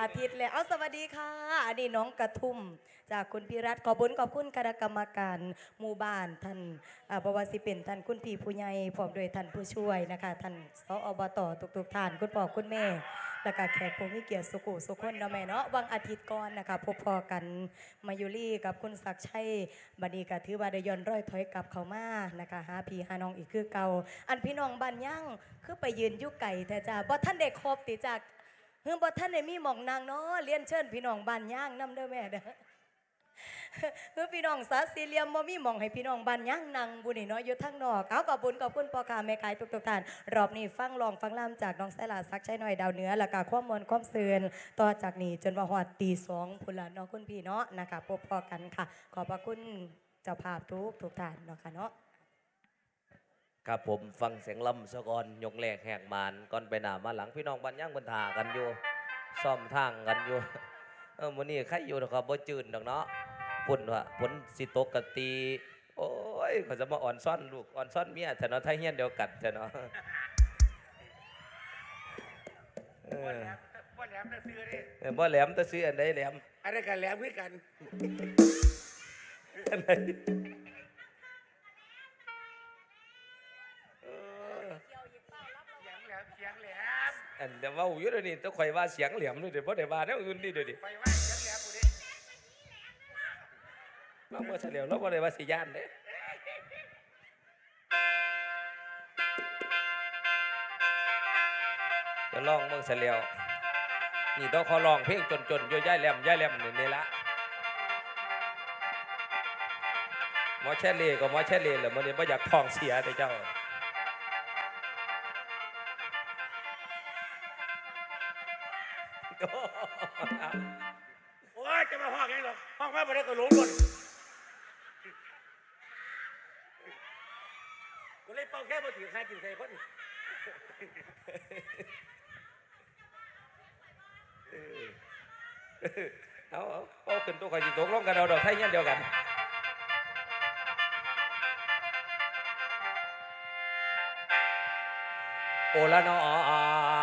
อาทิตย์แล้วเอาสวัสดีค่ะ อันนี้น้องกระทุ่ม จากคุณพิรัตขอบุญขอบคุณคณะกรรมการหมู่บ้านท่านอ่าบวสิเป็นท่านคุณพี่ผู้ใหญ่พร้อมด้วยท่านผู้ช่วยนะคะ ท่านสอบตทุกๆท่านคุณพ่อคุณแม่ แล้วก็แขกผู้มีเกียรติสุขุสุขคนเนาะแม่เนาะวันอาทิตย์ก่อนนะคะพบพอกันมายุรีกับคุณศักดิ์ชัยบัดนี้ก็ถือว่าได้ย้อนร้อยถอยกลับเขามานะคะหาพี่หาน้องอีกคือเก่าอันพี่น้องบ้านย่างคือไปยืนยุกไก่แต่จ้าบ่ท่านได้ครบติจาก เฮือบ่ท่านได้มีหม่องนางเนาะเรียนเชิญพี่น้องบ้านย่างนํเด้อแม่เด้อเฮือพี่น้องสาสีเลียมบ่มีหมองให้พี่น้องบ้านย่างนั่งบุญนี่เนาะอยู่ทางนอกเอาขอบคุญขอบคุณพ่อค้าแม่ขายทุกๆท่านรอบนี้ฟังลองฟังล่ำจากน้องไสลาซักใช้หน่อยดาวเหนือแล้วก็ความมวลความเสื่อนต่อจากนี้จนว่าฮอดตีสองพุ่นละเนาะคุณพี่เนาะนะคะพบพอกันค่ะ ขอบพระคุณเจ้าภาพทุกทุกท่านเนาะค่ะเนาะ ครับผมฟังเสียงลำสะกอนยกแหลกแหกมานก่อนไปหนามาหลังพี่น้องบ้านย่างบนทากันอยู่ซ่อมทางกันอยู่เออวันนี้ใครอยู่นะครับบ่จืดดอกเนาะพุ่นว่าผลสิตกกะตี โอ้ยเขาจะมาอ่อนซ่อนลูกอ่อนซ่อนเมียแต่เนาะไทยเฮียนเดียวกันแต่เนาะเอบ่อแหลมบ่แหลมจะซื้อดิเออบ่แหลมแตะซื้ออันใดแหลมอันนั้นกันแหลมคือกันอันใด เสียงแหลมอันเดี๋ยวว่าอยู่เดี๋ยวนี้ต้องคอยว่าเสียงเหลมด้วยเดี๋ยวเพราะเดี๋ยวว่าแนวอื่นดิเดี๋ยวนี้ไปว่าเสียงแหลมกูดิเราบ่เฉลียวเราบ่ได้ว่าสิย่านเด้จะลองเบิ่งเฉลียวนี่ต้องขอลองเพลงจนๆอยู่ย่ายแหลมย่ายแหลมนี่นี่ละหมอแช่เล่ก็หมอแช่เล่แหละมันนี่บ่อยากทองเสียเด้อเจ้า โอ้ยจะมาห้องยังหรอกห้องมาบ่ได้ก็หลงหล่นกูเลยเป่าแค่บ่ถือค่าจิตใส่คนเอาเอาเอาขึ้นตัวข่อยสิตกลงกันเอาดอกไทยเงี้ยเดียวกันโอละนอ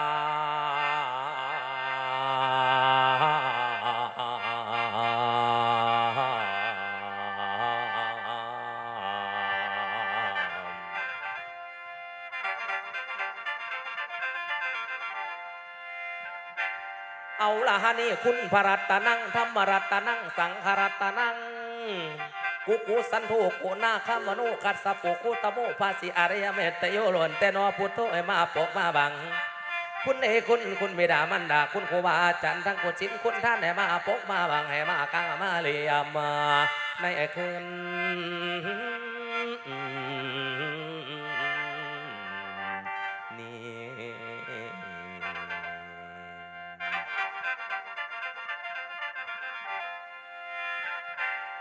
านีคุณพระรัตนังธรรมรัตนังสังฆรัตนังกุกุสันโธโกนาคามโนกัสสปุกุตโมภาสิอารยเมตโยโลนแตนอพุทโธให้มาปกมาบัง คุณเอคุณคุณบิดามันดาคุณครูบาอาจารย์ทั้งคุณชินคุณท่านให้มาปกมาบังให้มากางมาเลียมมาในคืน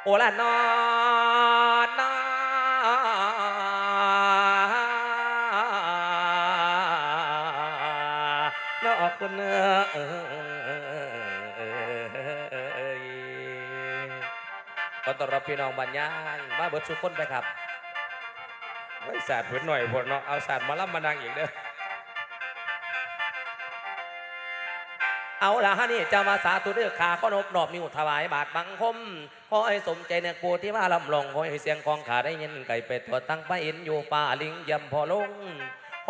โอละนอนนอคุณเอ้ยขอต้อนรับพี่น้องบัญญางมาเบิดสุกคนไปครับไว้ศาสตร์เพิ่นหน่อยพวกเนาะเอาศาสตร์มาล่ำมาดังอีกเด้อ เอาละฮะนี่จะมาสาธุเด้อขาขอนบนอบนิ้วถวายบาทบังคมขอให้สมใจเนกูที่ว่าลำลองขอให้เสียงของขาได้ยินไก่เป็ดตัวตั้งไปอินอยู่ป่าลิงยำพอลง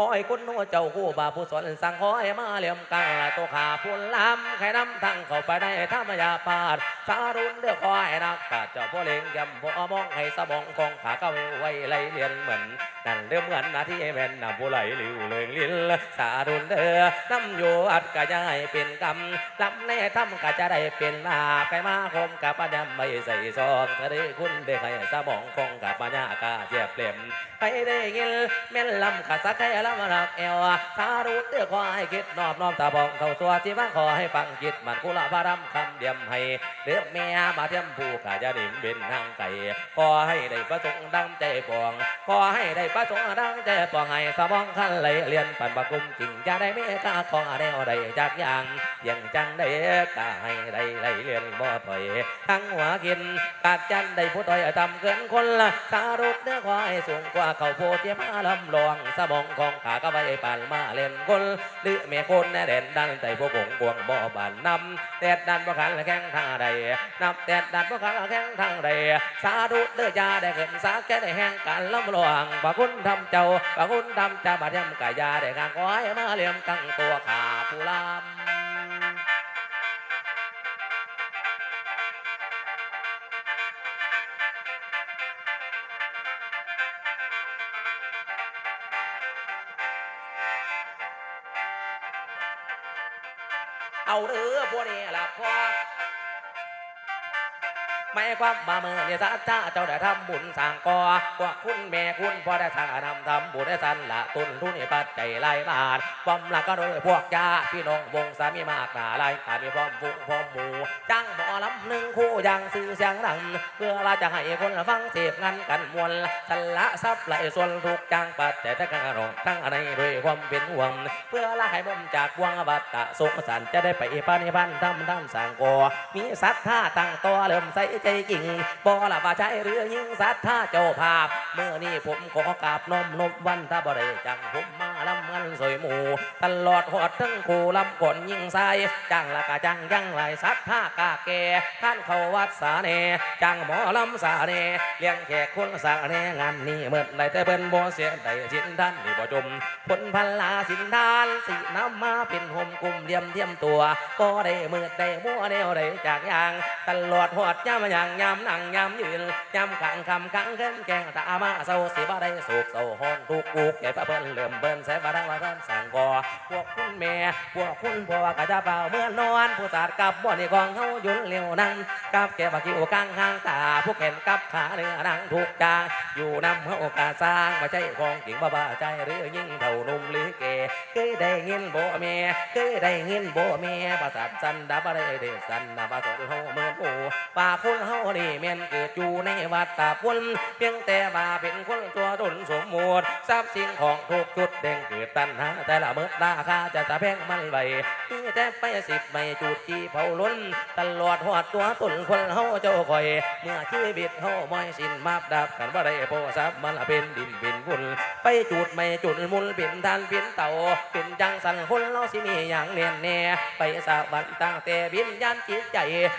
ขอให้คุณโนเจ้าคู่บาผู้สอนสั่งขอให้มาเหลี่ยมกังละตัวขาพูนล้ำใครนำทั้งเข้าไปได้ธรรมยาปาดสารุนเด้อขอให้นักปาชญ์เจ้าพ่อเลงยำพ่อมองให้สมองของขาเก้าไว้ไล่เลียนเหมือนนั่นเรื่องเหมือนนาที่แม่นนำผู้ไหลหลิวเลิงลิ้นสารุนเด้อน้ำอยู่อัดกะจะให้เป็นกรรมลำแน่ทำกะจะได้เป็นลาไปมาคมกับปัญญาไม่ใส่ซองทะเลคุณได้ให้สมองคงกับปัญญากาเจ็บเปลี่ยมไปได้ยินแม่นลำกะสักแค่ลำรักเอวสารุนเด้อขอให้คิดนอบน้อมตาบองเท่าตัวที่ว่าขอให้ฟังจิตมันกุละพารำคำเดียมให้เดือแม่มาเทียมผู้กะจะดิ่มเป็นนางไก่ขอให้ได้ประสงค์ดังใจปองขอให้ได้ประสงค์ดังใจปองให้สมองขั้นไหลเรียนปันปะกุมจริงจะได้ไม่กล้าของอะไรอะไรจากอย่างยังจังได้กะให้ได้ไหลเลียนบ่ถอยทั้งหัวกินกาดจันได้ผู้ต่อยทำเกินคนละสารุดเนื้อควายสูงกว่าเขาโพเทียมาลำลองสมองของขาก็ไปปานมาเล่นคนหรือเม่คนแนเด่นดันใจพวกงกวงบ่บานนำแต่ดันบ่ขันละแข้งทางใดนับแต่ดันบ่ขันละแข้งทางใดสาธุเด้อยาได้เกินสาแก่ได้แห้งกันลำลวงบาคุณทำเจ้าบาคุณทำเจ้าบาดยำกายาได้กางก้อยมาเลี่ยมตั้งตัวขาผู้ลำ เอาเด้อพวกนี้ละพ่อ ไม่ความมาเมื่อเนี่ยสัจจะเจ้าได้ทำบุญสางก่อพวกคุณแม่คุณพ่อได้สั่งนำทำบุญได้สันละตุนทุนปัจจัยหลายบาทความหลักก็โดยพวกญาพี่น้องวงสามีมากหนาหลายขามีพร้อมฟุ้งพร้อมหมู่จ้างหมอลำหนึ่งคู่อย่างสื่อเสียงดังเพื่อเราจะให้คนฟังเสพงานกันมวลสันละทรัพย์ไหลส่วนทุกจ้างปัจจัยทั้งกระรองทั้งอะไรด้วยความเป็นห่วงเพื่อละให้บ่มจากวงบัตตะสงสารจะได้ไปปานิพันธ์ทำทำสั่งก่อมีศรัทธาตั้งตัวเริ่มใส่ใจจริงบ่ละว่าใช้เรือยิงศรัทธาเจ้าภาพ เมื่อนี้ผมขอกราบนมนบวันถ้าบ่ได้จังผมมาลำงินสวยหมูตลอดหอดทั้งคู่ลำก่อนยิงใส่จังละกะจังยังไหลศรัทธากาแก่ท่านเขาวัดสาเนจังหมอลำสาเนเลี้ยงแขกคนสาเนงานนี้เมื่อใดแต่เป็นบ่เสียใดสินท่านนี่บ่จมผลพันลาสินดานสิน้ำมาเป็นห่มกลุ่มเหลี่ยมเทียมตัวก็ได้มืดได้มัวแนวได้จากอยาง ตลอดหอดย่ำอย่างยำนั่งยำยืนยำขังคำขังเข้มแกงตามาเศร้าสิบ่ได้สุกเศร้าฮอนทุกกุกใหญ่ปะเปิ้นเลื่อมเบิ้นใส่บดังว่าท่านสั่งก่อพวกคุณแม่พวกคุณพ่อกะจะเบาเมื่อนอนผู้สาดกับบ่อนี่กองเฮายุนเลี้ยวนั่งกับแกบักกิ้วกลางห้างตาผู้แขนกับขาเนื้อนั่งทุกจางอยู่นำเฮากะสร้างมาใช่ของจริงบ้าบ้าใจหรือยิ่งเท่านุ่มหรือเกเคยได้ยินบ่แม่เคยได้ยินบ่แม่ภาษาสันดาบ่ได้เดสันดาภาษาเฮาเมือนโอป่าคนเฮานี่แม่นเกิดอยู่ในวัดตาพุนเพียงแต่ว่าเป็นคนตัวตนสมมุติทรัพย์สินของทุกจุดแดงเกิดตัณหาแต่ละเมื่อราคาจะตะแพงมันไว้ แต่ไปสิบไม่จุดจีเผาล้น ตลอดหอดตัวตุนคนเฮาเจ้าคอย เมื่อชีวิตเฮาไม่สิ้นมาบดับกันบ่ได้พอทรัพย์มันละเป็นดินเป็นบุญไปจุดไม่จุดมุนเป็นทานเป็นเต่าเป็นจังสันคนเราสิมีอย่างเนียนแน่ไปสาบันตั้งแต่วิญญาณจิตใจ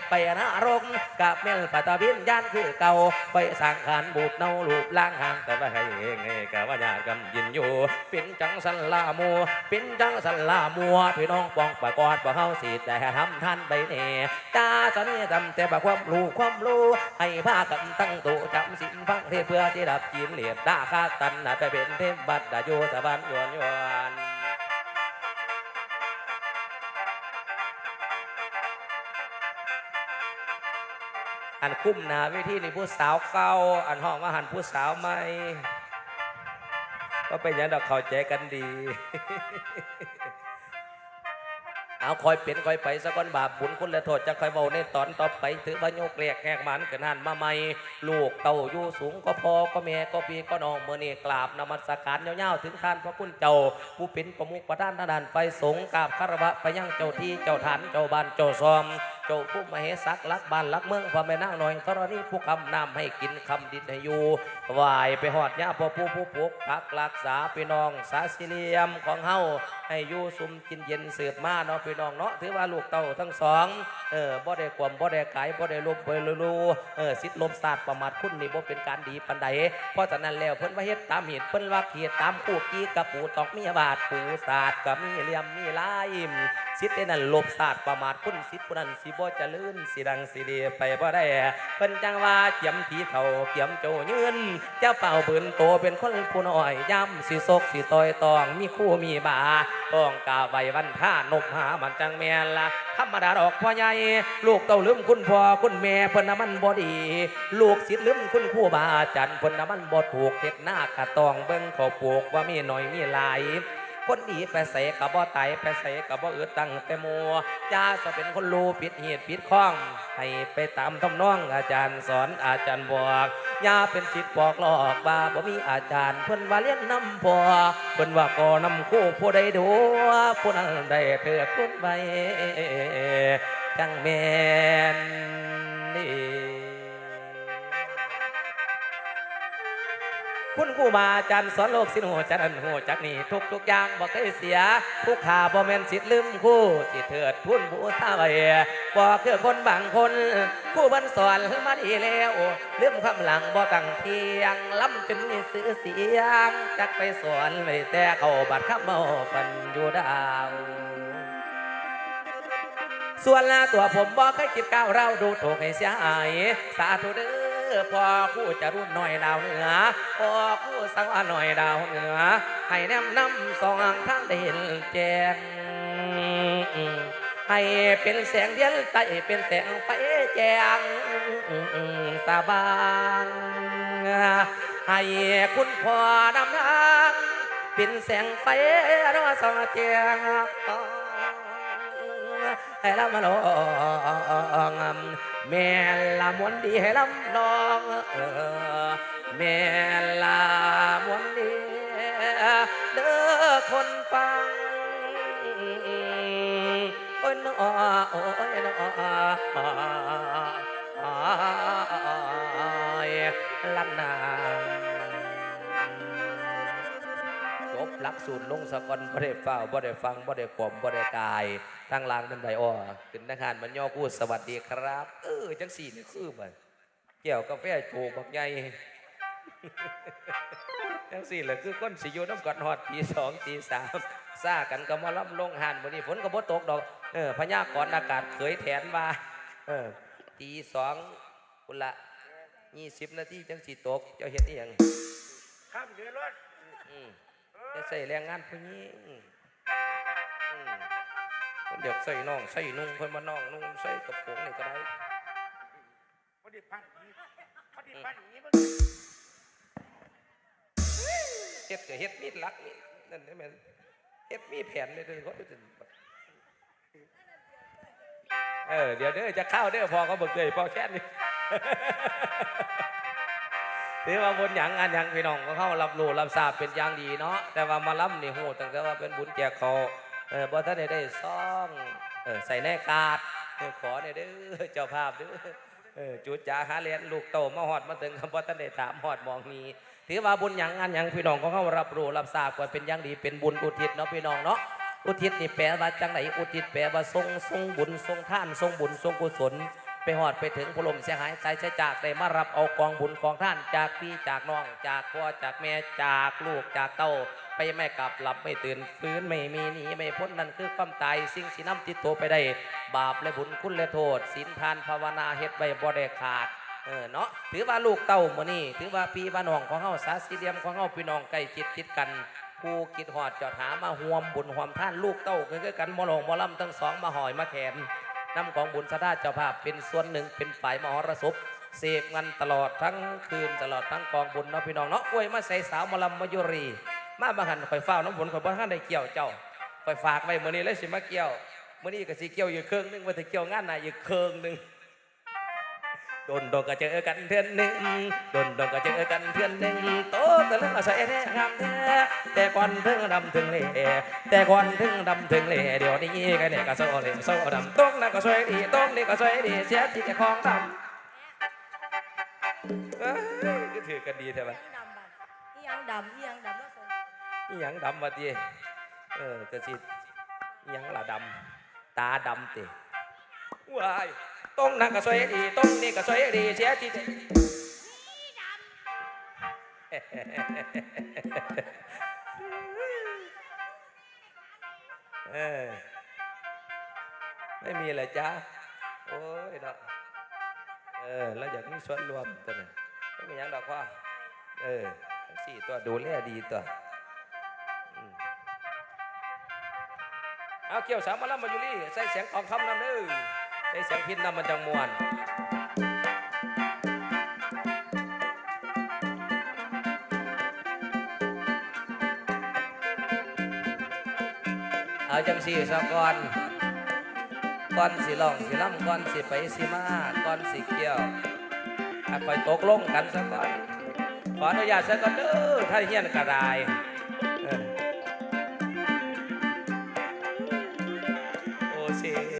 ไปนรกกับเมลปตตวิญญาณคือเก่าไปสังขารบูดเน่าลูปล่างห่างแต่ว่าให้เองกะว่าญาติกำยินอยู่เป็นจังสันลามัวเป็นจังสันลามัวพี่น้องปองประกอดบ่เฮาสิแต่ทำท่านไปแน่จ้าสันนี่ทำแต่บ่ความรู้ความรู้ให้พากันตั้งตัวจำสินฟังเทเพื่อที่ดับกินเหลียดด่าคาตันไปเป็นเทพบัดดาโยสวรรค์ยวนยวนอันคุ้มนาเวทีนี่ผู้สาวเก่าอันห้องว่าหันผู้สาวใหม่ก็เป็นอย่างดอกเข้าใจกันดี เอาคอยเป็นคอยไปสักวันบาปบุญคุณและโทษจะคอยเบาในตอนต่อไปถือพระโยกเรียกแหกหมันเกินหันมาใหม่ลูกเต่าอยู่สูงก็พอก็แม่ก็พีก็น้องเมื่อนี่กราบนมัสการเยาวๆถึงท่านพระคุณเจ้า ผู้เป็นประมุขประธานทานไฟสงกราบคารวะไปยังเจ้าที่เจ้าฐานเจ้าบ้านเจ้าซอมเจ้าผู้มาเฮสักลักบ้านลักเมืองพ่อแม่นางหน่อยธรณีผู้คำนำให้กินคำดินให้อยู่ไหวายไปหอดยาพ่อผู้ผู้ปกพักรักษาพี่น้องสาสิเลียมของเฮา ให้อยู่ซุมกินเย็นสืบมาเนาะพี่น้องเนาะถือว่าลูกเต้าทั้งสองเออบ่ได้ความบ่ได้ขายบ่ได้ลบบ่ได้ลูเออสิทธิ์ลมศาสตร์ประมาทคุณนี่บ่เป็นการดีปานใดเพราะฉะนั้นแล้วเพิ่นว่าเฮ็ดตามเหตุเพิ่นว่าเขียดตามคู่กี้กับปูตอกมีบาทปูศาสตร์ก็มีเหลี่ยมมีลายสิทธิ์นั้นลบศาสตร์ประมาทคุณสิทธิ์ผู้นั้นสิบ่เจริญสิดังสิดีไปบ่ได้เพิ่นจังว่าเจียมผีเฒ่าเจียมโจยืนเจ้าเป่าปืนโตเป็นคนผู้น้อยย่ำสิซกสิต่อยตองมีคู่มีบา ต้องกาไว้วันท่านมหามันจังแม่ละธรรมดาดอกพ่อใหญ่ลูกเต่าลืมคุณพ่อคุณแม่เพิ่นน้ำมันบ่ดี ลูกศิษย์ลืมคุณครูบาอาจารย์เพิ่นน้ำมันบ่ถูกเฮ็ดหน้ากะตองเบิ่งเขาปลูกว่ามีหน่อยมีหลาย คนดีไปใส่กับบ่ไตไปใส่กับบ่อึดตั้งแต่มัวยาจะเป็นคนรู้ผิดเหตุผิดข้อง ให้ไปตามทำนองอาจารย์สอนอาจารย์บอกอยาเป็นสิทธิ์บอกหลอกว่าบ่มีอาจารย์เพิ่นว่าเรียนนำพอเพิ่นว่าก็นำคู่ผู้ใดดูผู้นั้นได้เถิดพ้นไปจังแม่นนี่ คุณครูบาอาจารย์สอนโลกสินโหจันอันโหจักนี่ทุกทุกอย่างบอกเคยเสียผู้ขาบ่แม่นสิทธิ์ลืมคู่สิเถิดทุนผู้ทาไว้บอกคือคนบางคนคู่บันสอนมาดีแล้วลืมคำหลังบ่ตั้งเทียงล้ำจนมีสื่อเสียงจักไปสอนไว้แต่เขาบัดคำเมาปันอยู่ดาวส่วนลาตัวผมบอกเคยคิดก้าวเราดูถูกให้เสียหายสาธุเด้อ พอคู่จะรุ่นหน่อยดาวเหนือพอคู่สังวาหน่อยดาวเหนือ ให้แนมนำสองทางได้เห็นแจ้งให้เป็นแสงเดียนใต้เป็นแสงไฟแจ้งตาบางให้คุณพ่อนำทางเป็นแสงไฟรอสองแจ้ง ให้ลำลองแม่ละมวนดีให้ลำลองเออแม่ละมวนดีเด้อคนฟังโอ้ยน้อโอ้ยน้อยลำนาง หลักสูตรลงสกอนบ่ได้เฝ้าบ่ได้ฟังบ่ได้กลมบ่ได้กายตั้งลางเป็นใบอ้อขึ้นทหารมันย่อพูดสวัสดีครับ เออจังสี่นี่คือมันเกี่ยวกาแฟโจบักใหญ่จังสี่แหละคือก้นสิอยู่น้ำกัดฮอดตีสองตีสามซ่ากันก็มาล่ำลงหันวันนี้ฝนก็บ่ตกดอกเออพญากรณ์อากาศเขยแถนมาเออตีสองกุละยี่สิบนาทีจังสีตกเจ้าเห็นอีหยังข้ามเดือนรถอืม จะใส่แรงงานผู้หญิงคนเดียวใส่น่องใส่นุ่งคนมาน่องนุ่งใส่กระโปรงนี่ก็ได้พอดีพันนี้พอดีพันอย่างนี้มึงเฮ็ดก็เฮ็ดมีดลักนี่นั่นได้ไหมนเฮ็ดมีแผนเลยเด้อเขาจะเออเดี๋ยวเด้อจะเข้าเด้อพอเขาบิกเลยพอแค่นี้ ถือว่าบนหยังงานหยังพี่น้องก็เข้ารับรู้รับทราบเป็นอย่างดีเนาะแต่ว่ามาล้ำนี่โหตั้งแต่ว่าเป็นบุญแจกเขาเออบ่ท่านได้ได้ซ่องเออใส่แน่กาดขอเนี่ยเด้อเจ้าภาพเด้อเออจุดจ่าหาเหรียญลูกโตมาหอดมาถึงคำว่าท่านได้ถามหอดมองนี้ถือว่าบุญหยังงานหยังพี่น้องก็เข้ารับรู้รับทราบว่าเป็นอย่างดีเป็นบุญอุทิศเนาะพี่น้องเนาะอุทิศนี่แปลว่าจังไหนอุทิศแปลว่าทรงทรงบุญทรงท่านทรงบุญทรงกุศล ไปหอดไปถึงพลมเสียหายใจใช้จากได้มารับเอากองบุญกองท่านจากพี่จากน้องจากพ่อจากแม่จากลูกจากเต้า ไปไม่กลับหลับไม่ตื่นฟื้นไม่มีหนีไม่พ้นนั่นคือความตายสิ่งสีน้ำติดตัวไปได้ บาปและบุญคุณและโทษศีลทานภาวนาเฮ็ดไว้บ่ได้ขาดเออเนาะถือว่าลูกเต้ามือนี้ถือว่าพี่บ้านน้องของเฮาสาสีเดียมของเฮาพี่น้องใกล้จิตติดกันผู้คิดหอดจอดหามาห่วมบุญห่วมท่านลูกเต้าก็คือกันมอลงมอลำทั้งสองมาหอยมาแขน นำของบุญสดาเจ้าภาพเป็นส่วนหนึ่งเป็นฝ่ายมหรสพเสพงันตลอดทั้งคืนตลอดทั้งกองบุญเนาะพี่น้องเนาะอวยมาใส่สาวมลำมายุรี มาบังหันข่อยเฝ้าน้ำฝนข่อยบ่ทันได้เกี่ยวเจ้าข่อยฝากไว้มื้อนี้เลยสิมาเกี่ยวเมื่อนี้ก็สิเกี่ยวอยู่เครื่องหนึงว่าสิเกี่ยวงานหนอยู่เครื่องหนึง ดนโดนก็เจอกันเทือนหนึ่งโดนโดนก็เจอกันเทือนหนึ่งโตแต่เรื่องอาศัยแท้งามแท้แต่ก่อนถึงดำถึงเล่แต่ก่อนถึงดำถึงเล่เดี๋ยวนี้ก็เนี่ยก็โซเล่โซ่ดำตรงนั้นก็สวยดีตรงนี้ก็สวยดีเสียที่จะคลองดำเอ้ยก็ถือกันดีใช่ไหมอีหยังดำอีหยังดำแล้วสนอีหยังดำมาตีเออกระสิอีหยังละดำตาดำติว้าย ตรงนั้นก็สวยดีตรงนี้ก็สวยดีเสียทีเดียวเออไม่มีเลยจ้าโอ้ยเนาะเออแล้วอยากมีส่วนรวมตัวนึงไม่มีหยังดอกพ่อเออสี่ตัวดูแลดีตัวเอาเกี่ยวสามมาลำมาอยู่นี่ใส่เสียงของคำนำเด้อ ใส่เสียงพินนำมันจังมวนเอาจังสี่ซะก่อนก่อนสิร้องสิล่ำก่อนสิไปสิมาก่อนสิเกี่ยวคอยตกลงกันซะก่อนขออนุญาตซะก่อนเด้อถ้าเฮียนกระได